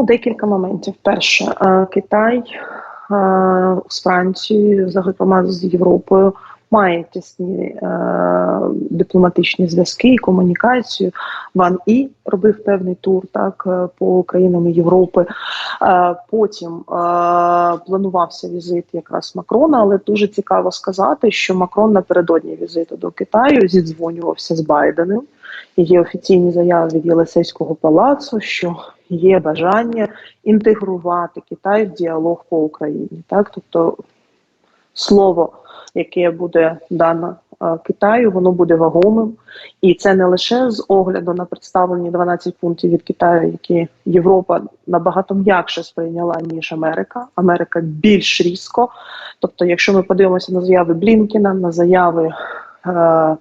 Ну, декілька моментів. Перше, е, Китай е, з Францією, зокрема з Європою, має тісні е, дипломатичні зв'язки і комунікацію. Ван і робив певний тур так по країнам Європи. Потім планувався візит якраз Макрона, але дуже цікаво сказати, що Макрон напередодні візиту до Китаю зідзвонювався з Байденом. Є офіційні заяви від Єлисейського палацу, що є бажання інтегрувати Китай в діалог по Україні. Так, тобто слово, яке буде дано Китаю, воно буде вагомим, і це не лише з огляду на представлені 12 пунктів від Китаю, які Європа набагато м'якше сприйняла ніж Америка. Америка більш різко. Тобто, якщо ми подивимося на заяви Блінкіна, на заяви. Е,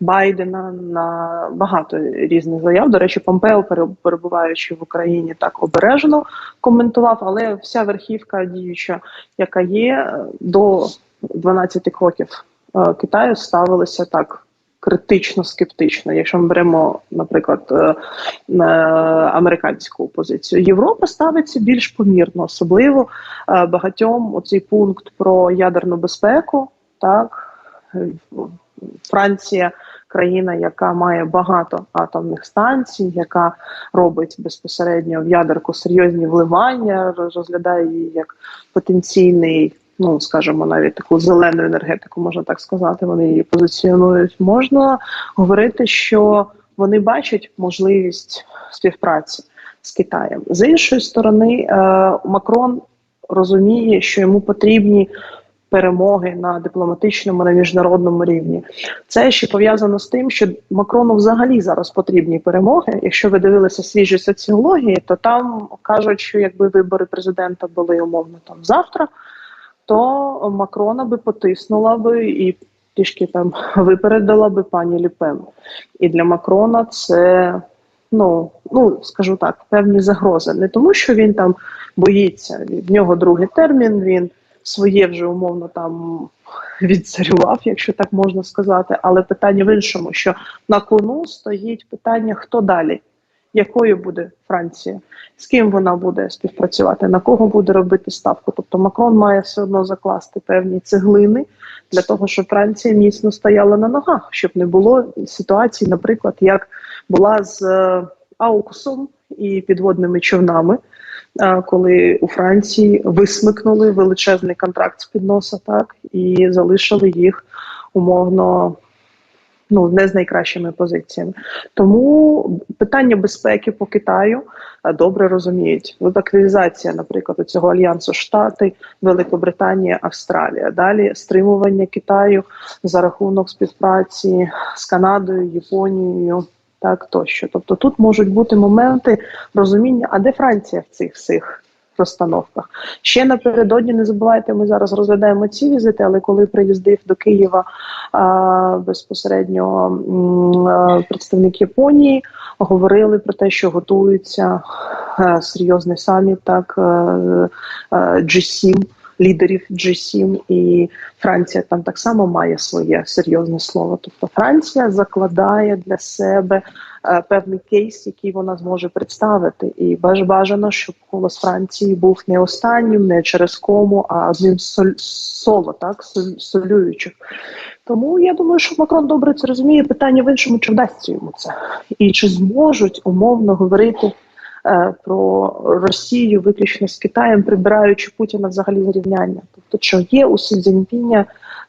Байдена на багато різних заяв. До речі, Помпео, перебуваючи в Україні, так обережно коментував, але вся верхівка діюча, яка є до 12 кроків е, Китаю, ставилася так. Критично скептично, якщо ми беремо, наприклад, е, е, американську позицію, Європа ставиться більш помірно, особливо багатьом оцей пункт про ядерну безпеку, так Франція країна, яка має багато атомних станцій, яка робить безпосередньо в ядерку серйозні вливання, розглядає її як потенційний. Ну, скажімо, навіть таку зелену енергетику, можна так сказати, вони її позиціонують. Можна говорити, що вони бачать можливість співпраці з Китаєм. З іншої сторони, е, Макрон розуміє, що йому потрібні перемоги на дипломатичному на міжнародному рівні. Це ще пов'язано з тим, що Макрону взагалі зараз потрібні перемоги. Якщо ви дивилися свіжі соціології, то там кажуть, що якби вибори президента були умовно там завтра, то Макрона би потиснула би і трішки там випередила би пані Ліпен. І для Макрона це. Ну, ну скажу так, певні загрози. Не тому, що він там боїться. В нього другий термін. Він своє вже умовно там відцарював, якщо так можна сказати. Але питання в іншому, що на кону стоїть питання, хто далі, якою буде Франція, з ким вона буде співпрацювати, на кого буде робити ставку. Тобто Макрон має все одно закласти певні цеглини для того, щоб Франція міцно стояла на ногах, щоб не було ситуації, наприклад, як була з е, Ауксом і підводними човнами коли у Франції висмикнули величезний контракт з під носа, так і залишили їх умовно. Ну, не з найкращими позиціями, тому питання безпеки по Китаю добре розуміють. Активізація, наприклад, цього альянсу Штати, Великобританія, Австралія. Далі стримування Китаю за рахунок співпраці з Канадою, Японією, так тощо. Тобто тут можуть бути моменти розуміння, а де Франція в цих всіх розстановках? Ще напередодні не забувайте, ми зараз розглядаємо ці візити, але коли приїздив до Києва а, безпосередньо а, представник Японії, говорили про те, що готується а, серйозний саміт, так а, а, G7, лідерів G7 і Франція там так само має своє серйозне слово. Тобто Франція закладає для себе е, певний кейс, який вона зможе представити, і бажано, щоб голос Франції був не останнім, не через кому, а одним соль, соло, так солюючих. Тому я думаю, що Макрон добре це розуміє. Питання в іншому, чи вдасться йому це, і чи зможуть умовно говорити. Е, про Росію виключно з Китаєм, прибираючи Путіна взагалі зрівняння. Тобто, що є у Сі Цзіньпіня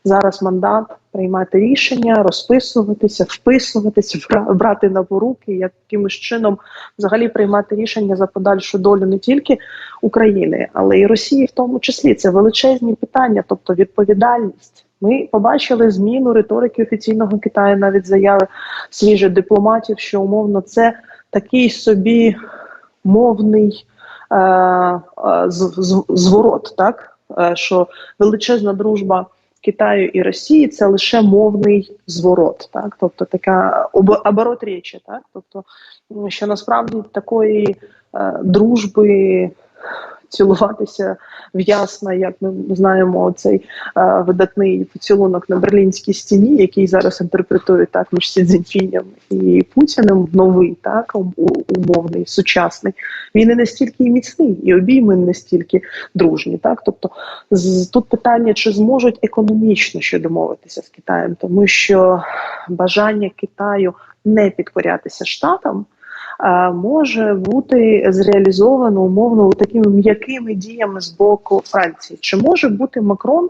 зараз мандат приймати рішення, розписуватися, вписуватися, брати на поруки, якимось чином взагалі приймати рішення за подальшу долю не тільки України, але й Росії, в тому числі це величезні питання, тобто відповідальність. Ми побачили зміну риторики офіційного Китаю, навіть заяви свіжих дипломатів, що умовно це такий собі мовний е, е, зворот, так? Е, що величезна дружба Китаю і Росії це лише мовний зворот, так? Тобто така оборот речі, так? Тобто, що насправді такої е, дружби цілуватися в ясна, як ми знаємо, цей е, видатний поцілунок на берлінській стіні, який зараз інтерпретують так між Сі Цзіньпінем і Путіним, новий, так умовний, сучасний. Він не настільки і міцний, і обійми настільки дружні. Так, тобто з тут питання, чи зможуть економічно ще домовитися з Китаєм, тому що бажання Китаю не підкорятися штатам. Е, Може бути зреалізовано умовно такими м'якими діями з боку Франції. Чи може бути Макрон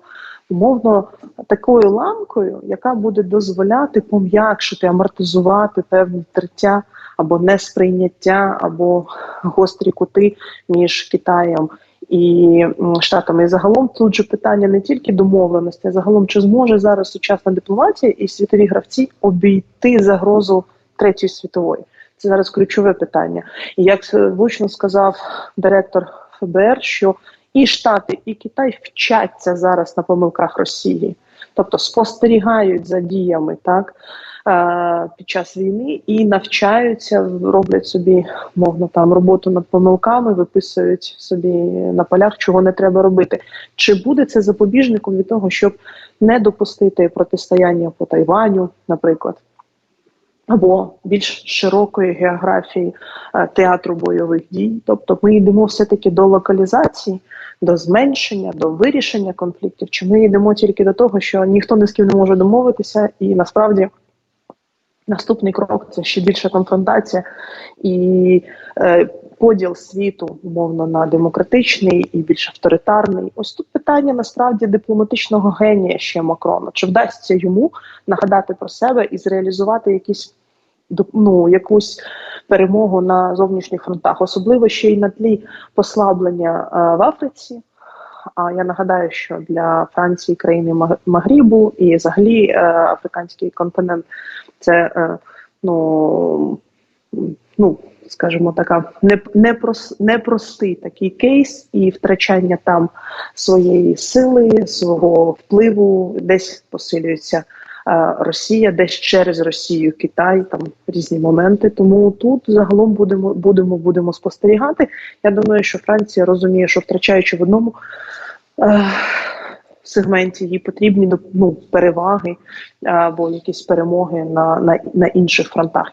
умовно такою ламкою, яка буде дозволяти пом'якшити, амортизувати певні тертя або несприйняття, або гострі кути між Китаєм і Штатами. І загалом тут же питання не тільки домовленості, а загалом чи зможе зараз сучасна дипломатія і світові гравці обійти загрозу третьої світової. Це зараз ключове питання. І як влучно сказав директор ФБР, що і Штати, і Китай вчаться зараз на помилках Росії, тобто спостерігають за діями так е, під час війни і навчаються, роблять собі мовно там роботу над помилками, виписують собі на полях, чого не треба робити. Чи буде це запобіжником від того, щоб не допустити протистояння по Тайваню, наприклад? Або більш широкої географії е, театру бойових дій, тобто ми йдемо все-таки до локалізації, до зменшення, до вирішення конфліктів. Чи ми йдемо тільки до того, що ніхто не з ким не може домовитися, і насправді наступний крок це ще більша конфронтація і е, поділ світу, умовно, на демократичний і більш авторитарний. Ось тут питання насправді дипломатичного генія ще Макрона. Чи вдасться йому нагадати про себе і зреалізувати якісь ну, якусь перемогу на зовнішніх фронтах, особливо ще й на тлі послаблення е, в Африці. А я нагадаю, що для Франції країни Маг- Магрібу і взагалі е, африканський континент це е, ну, ну скажімо, така не, непрос, непростий такий кейс, і втрачання там своєї сили, свого впливу, десь посилюється е, Росія, десь через Росію, Китай, там різні моменти. Тому тут загалом будемо будемо будемо спостерігати. Я думаю, що Франція розуміє, що втрачаючи в одному. е, Сегменті їй потрібні ну, переваги або якісь перемоги на, на, на інших фронтах.